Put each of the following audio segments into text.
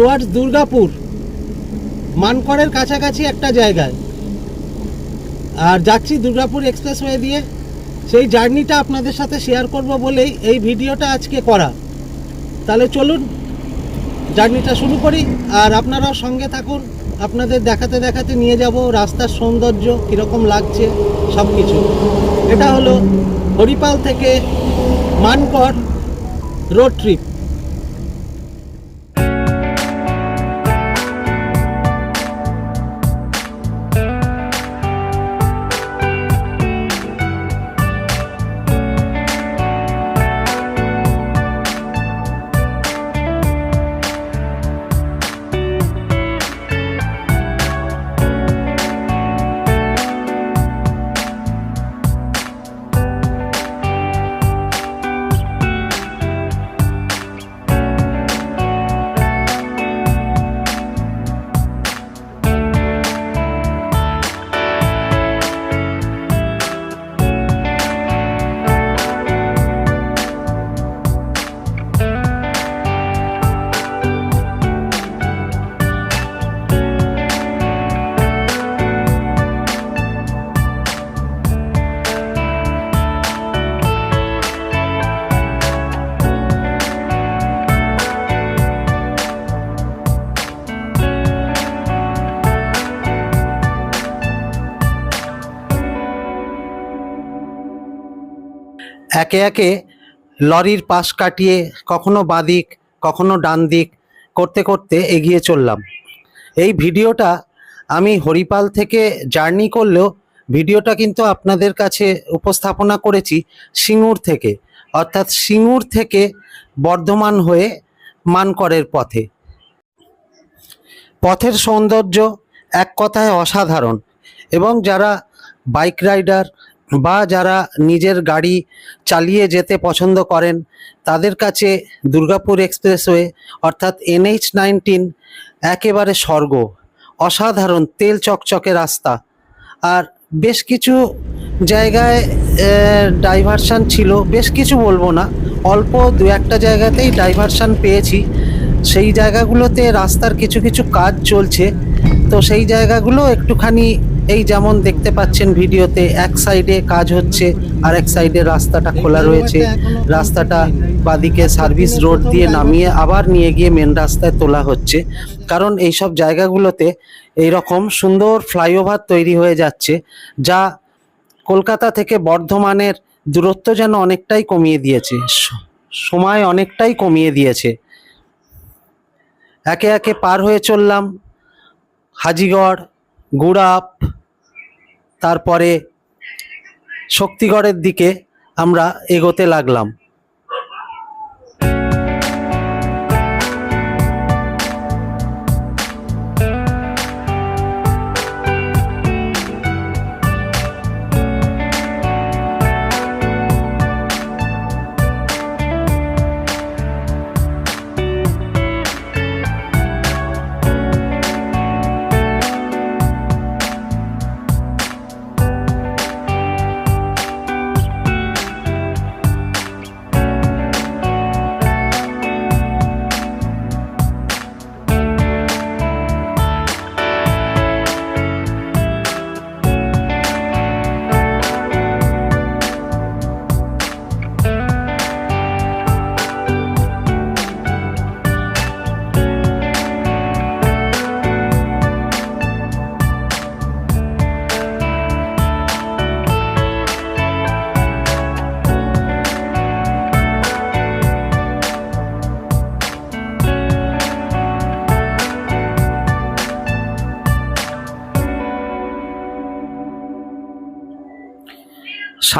Towards Durgapur মানকড়ের কাছাকাছি একটা জায়গায়। আর যাচ্ছি দুর্গাপুর এক্সপ্রেসওয়ে দিয়ে। সেই জার্নিটা আপনাদের সাথে শেয়ার করব বলেই এই ভিডিওটা আজকে করা। তাহলে চলুন, জার্নিটা শুরু করি। আর আপনারাও সঙ্গে থাকুন। আপনাদের দেখাতে দেখাতে নিয়ে যাব রাস্তার সৌন্দর্য, কীরকম লাগছে সব কিছু এটা হলো হরিপাল থেকে মানকর রোড ট্রিপ একে একে লরির পাশ কাটিয়ে কখনো বাদিক কখনো ডান দিক করতে করতে এগিয়ে চললাম। এই ভিডিওটা আমি হরিপাল থেকে জার্নি করলেও ভিডিওটা কিন্তু আপনাদের কাছে উপস্থাপনা করেছি সিঙ্গুর থেকে, অর্থাৎ সিঙ্গুর থেকে বর্ধমান হয়ে মানকরের পথে। পথের সৌন্দর্য এক কথায় অসাধারণ এবং যারা বাইক রাইডার বা যারা নিজের গাড়ি চালিয়ে যেতে পছন্দ করেন, তাদের কাছে দুর্গাপুর এক্সপ্রেসওয়ে অর্থাৎ এনএইচ নাইনটিন একেবারে স্বর্গ, অসাধারণ তেল চকচকে রাস্তা। আর বেশ কিছু জায়গায় ডাইভারশান ছিল, বেশ কিছু বলব না, অল্প দু একটা জায়গাতেই ডাইভারশান পেয়েছি। সেই জায়গাগুলোতে রাস্তার কিছু কিছু কাজ চলছে, তো সেই জায়গাগুলো একটুখানি এই যেমন দেখতে পাচ্ছেন ভিডিওতে এক সাইডে কাজ হচ্ছে আর এক সাইডে রাস্তাটা খোলা রয়েছে। রাস্তাটা বাদিকে সার্ভিস রোড দিয়ে নামিয়ে আবার নিয়ে গিয়ে মেন রাস্তায় তোলা হচ্ছে। কারণ এই সব জায়গাগুলোতে এই রকম সুন্দর ফ্লাইওভার তৈরি হয়ে যাচ্ছে যা কলকাতা থেকে বর্ধমানের দূরত্ব যেন অনেকটাই কমিয়ে দিয়েছে সময় অনেকটাই কমিয়ে দিয়েছে। একে একে পার হয়ে চললাম হাজিগড় গুড়াপ তারপরে শক্তিগড়ের দিকে আমরা এগোতে লাগলাম।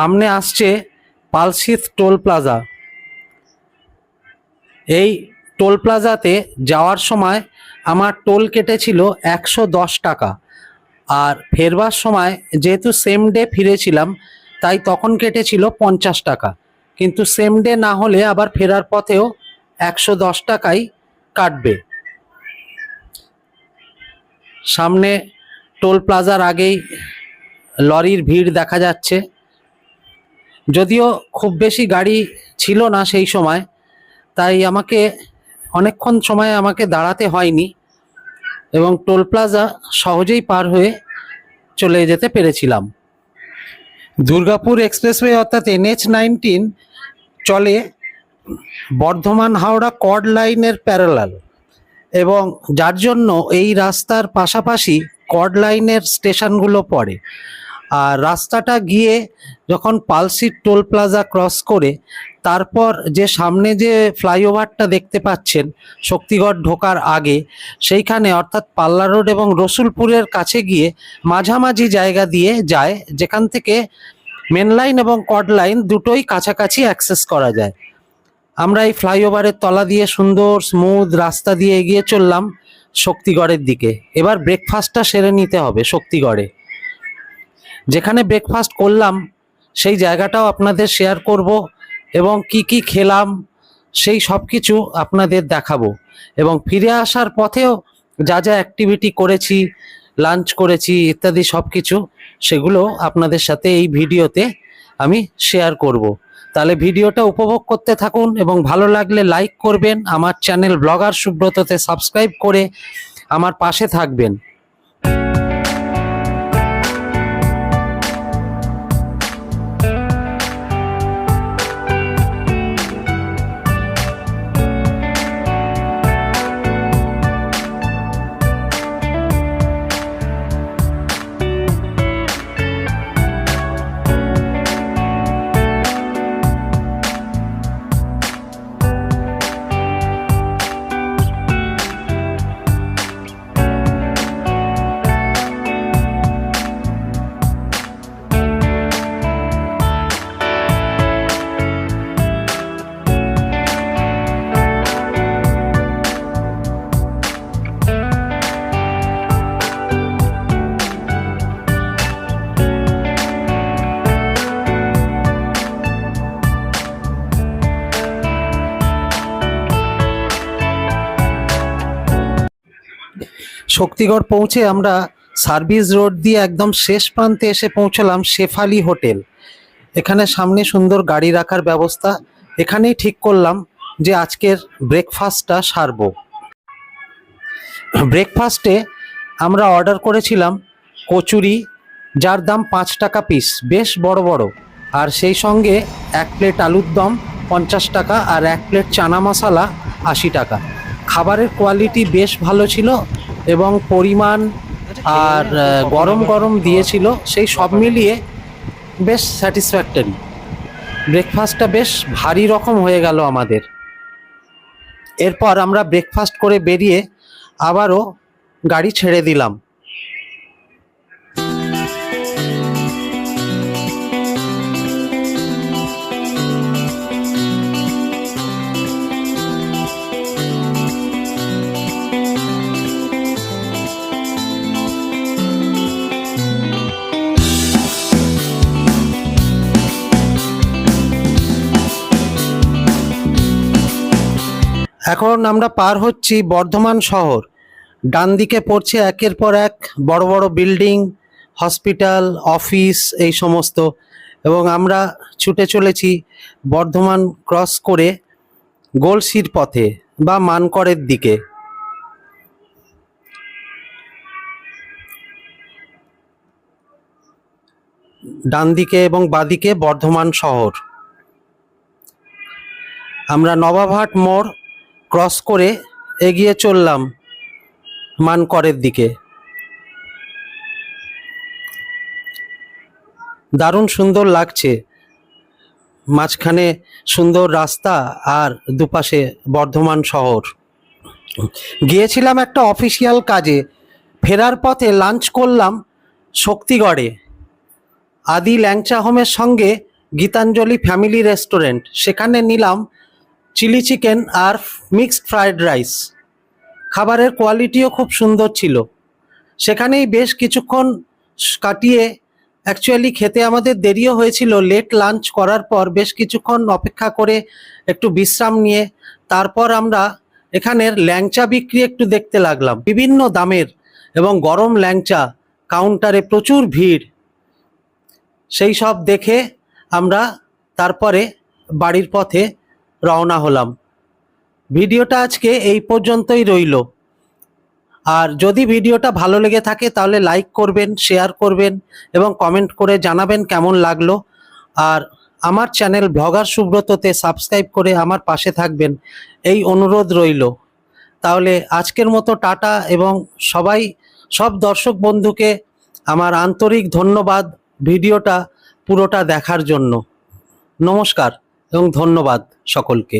সামনে আসছে পালসিথ টোল প্লাজা। এই টোল প্লাজাতে যাওয়ার সময় আমার টোল কেটেছিল একশো দশ টাকা। আর ফেরবার সময় যেহেতু সেম ডে ফিরেছিলাম, তাই তখন কেটেছিল পঞ্চাশ টাকা। কিন্তু সেম ডে না হলে আবার ফেরার পথেও একশো দশ টাকাই কাটবে। সামনে টোল প্লাজার আগেই লরির ভিড় দেখা যাচ্ছে। যদিও খুব বেশি গাড়ি ছিল না সেই সময়, তাই আমাকে অনেকক্ষণ সময় আমাকে দাঁড়াতে হয়নি এবং টোল প্লাজা সহজেই পার হয়ে চলে যেতে পেরেছিলাম। দুর্গাপুর এক্সপ্রেসওয়ে অর্থাৎ এনএইচ নাইনটিন চলে বর্ধমান হাওড়া কড লাইনের প্যারালাল এবং যার জন্য এই রাস্তার পাশাপাশি কড লাইনের স্টেশনগুলো পড়ে। আর রাস্তাটা গিয়ে যখন পালসির টোল প্লাজা ক্রস করে, তারপর যে সামনে যে ফ্লাইওভারটা দেখতে পাচ্ছেন, শক্তিগড় ঢোকার আগে, সেইখানে অর্থাৎ পাল্লা রোড এবং রসুলপুরের কাছে গিয়ে মাঝামাঝি জায়গা দিয়ে যায়, যেখান থেকে মেন লাইন এবং কড লাইন দুটোই কাছাকাছি অ্যাক্সেস করা যায়। আমরা এই ফ্লাইওভারের তলা দিয়ে সুন্দর, স্মুথ রাস্তা দিয়ে এগিয়ে চললাম শক্তিগড়ের দিকে। এবার ব্রেকফাস্টটা সেরে নিতে হবে শক্তিগড়ে। যেখানে ব্রেকফাস্ট করলাম, সেই জায়গাটাও আপনাদের শেয়ার করব এবং কি কি খেলাম, সেই সব কিছু আপনাদের দেখাবো। এবং ফিরে আসার পথেও যা যা অ্যাক্টিভিটি করেছি লাঞ্চ করেছি ইত্যাদি সব কিছু সেগুলো আপনাদের সাথে এই ভিডিওতে আমি শেয়ার করব। তাহলে ভিডিওটা উপভোগ করতে থাকুন এবং ভালো লাগলে লাইক করবেন, আমার চ্যানেল ব্লগার সুব্রততে সাবস্ক্রাইব করে আমার পাশে থাকবেন। শক্তিগড় পৌঁছে আমরা সার্ভিস রোড দিয়ে একদম শেষ প্রান্তে এসে পৌঁছলাম শেফালি হোটেল। এখানে সামনে সুন্দর গাড়ি রাখার ব্যবস্থা। এখানেই ঠিক করলাম যে আজকের ব্রেকফাস্টটা সারবো। ব্রেকফাস্টে আমরা অর্ডার করেছিলাম কচুরি, যার দাম পাঁচ টাকা পিস বেশ বড় বড়। আর সেই সঙ্গে এক প্লেট আলুর দম পঞ্চাশ টাকা আর এক প্লেট চানা মশলা আশি টাকা। খাবারের কোয়ালিটি বেশ ভালো ছিল। এবং পরিমাণ আর গরম গরম দিয়েছিল সেই সব মিলিয়ে বেশ স্যাটিসফ্যাক্টরি ব্রেকফাস্টটা বেশ ভারী রকম হয়ে গেল আমাদের। এরপর আমরা ব্রেকফাস্ট করে বেরিয়ে আবারও গাড়ি ছেড়ে দিলাম। এখন আমরা পার হচ্ছি বর্ধমান শহর। ডান দিকে পড়ছে একের পর এক বড় বড় বিল্ডিং, হসপিটাল, অফিস, এই সমস্ত। এবং আমরা ছুটে চলেছি বর্ধমান ক্রস করে গোলসির পথে বা মানকরের দিকে। ডান দিকে এবং বাদিকে বর্ধমান শহর। আমরা নবাবহাট মোড় ক্রস করে এগিয়ে চললাম মানকরের দিকে। দারুণ সুন্দর লাগছে। মাঝখানে সুন্দর রাস্তা আর দুপাশে বর্ধমান শহর। গিয়েছিলাম একটা অফিসিয়াল কাজে। ফেরার পথে লাঞ্চ করলাম শক্তিগড়ে। আদি ল্যাংচা হোমের সঙ্গে গীতাঞ্জলি ফ্যামিলি রেস্টুরেন্ট। সেখানে নিলাম চিলি চিকেন আর মিক্সড ফ্রায়েড রাইস। খাবারের কোয়ালিটিও খুব সুন্দর ছিল। সেখানেই বেশ কিছুক্ষণ কাটিয়ে অ্যাকচুয়ালি খেতে আমাদের দেরিও হয়েছিল। লেট লাঞ্চ করার পর বেশ কিছুক্ষণ অপেক্ষা করে একটু বিশ্রাম নিয়ে তারপর আমরা এখানের ল্যাংচা বিক্রি একটু দেখতে লাগলাম। বিভিন্ন দামের এবং গরম ল্যাংচা কাউন্টারে প্রচুর ভিড়। সেই সব দেখে আমরা তারপরে বাড়ির পথে রওনা হলাম। ভিডিওটা আজকে এই পর্যন্তই রইল। আর যদি ভিডিওটা ভালো লেগে থাকে তাহলে লাইক করবেন, শেয়ার করবেন এবং কমেন্ট করে জানাবেন কেমন লাগল। আর আমার চ্যানেল ব্লগার সুব্রততে সাবস্ক্রাইব করে আমার পাশে থাকবেন। এই অনুরোধ রইল। তাহলে আজকের মতো টাটা এবং সবাই, সব দর্শক বন্ধুকে আমার আন্তরিক ধন্যবাদ ভিডিওটা পুরোটা দেখার জন্য। নমস্কার। এবং ধন্যবাদ সকলকে।